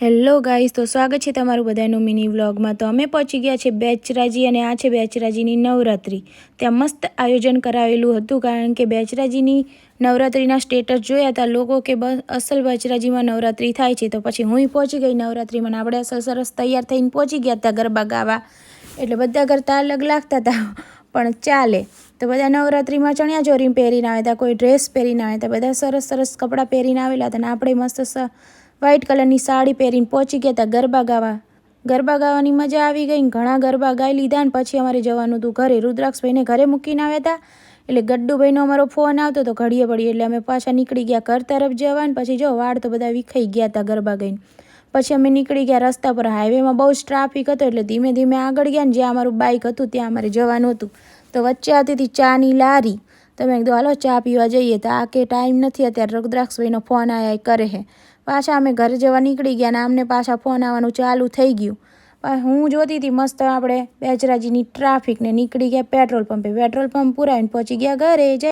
Hello guys, તો સ્વાગત છે તમારું બધાનું મિની વ્લોગમાં. તો અમે પહોંચી ગયા છે બેચરાજી અને આ છે બેચરાજીની નવરાત્રિ. ત્યાં મસ્ત આયોજન કરાવેલું હતું કારણ કે બેચરાજીની નવરાત્રિના સ્ટેટસ જોયા હતા લોકો કે બસ અસલ બેચરાજીમાં નવરાત્રિ થાય છે. તો પછી હું પહોંચી ગઈ નવરાત્રિમાં અને આપણે અસલ સરસ તૈયાર થઈને પહોંચી ગયા હતા ગરબા ગાવા. એટલે બધા કરતાં અલગ લાગતા હતા પણ ચાલે. તો બધા નવરાત્રિમાં ચણિયા ચોરી પહેરીને આવ્યા હતા કોઈ ડ્રેસ પહેરીને આવ્યા હતા બધા સરસ સરસ કપડાં પહેરીને આવેલા હતા અને આપણે મસ્ત વ્હાઈટ કલરની સાડી પહેરીને પહોંચી ગયા હતા ગરબા ગાવા. ગરબા ગાવાની મજા આવી ગઈ ઘણા ગરબા ગાઈ લીધા ને પછી અમારે જવાનું હતું ઘરે. રુદ્રાક્ષભાઈને ઘરે મૂકીને આવ્યા હતા એટલે ગડ્ડુભાઈનો અમારો ફોન આવતો તો ઘડીએ પડી એટલે અમે પાછા નીકળી ગયા ઘર તરફ જવા ને પછી જો વાળ તો બધા વિખાઈ ગયા હતા ગરબા ગઈને. પછી અમે નીકળી ગયા રસ્તા પર. હાઈવેમાં બહુ જ ટ્રાફિક હતો એટલે ધીમે ધીમે આગળ ગયા ને જ્યાં અમારું બાઇક હતું ત્યાં અમારે જવાનું હતું. તો વચ્ચે આવતી હતી ચાની લારી. તો મેં કીધું, હાલો, ચા પીવા જઈએ. તો આ કે ટાઈમ નથી અત્યારે. રુદ્રાક્ષભાઈનો ફોન આયા કરે હે પાછા અમે ઘરે જવા નીકળી ગયા ને અમને પાછા ફોન આવવાનું ચાલુ થઈ ગયું. હું જોતી હતી મસ્ત આપણે બેચરાજીની ટ્રાફિક ને નીકળી ગયા પેટ્રોલ પંપે. પેટ્રોલ પંપ પુરાવીને પહોંચી ગયા ઘરે જય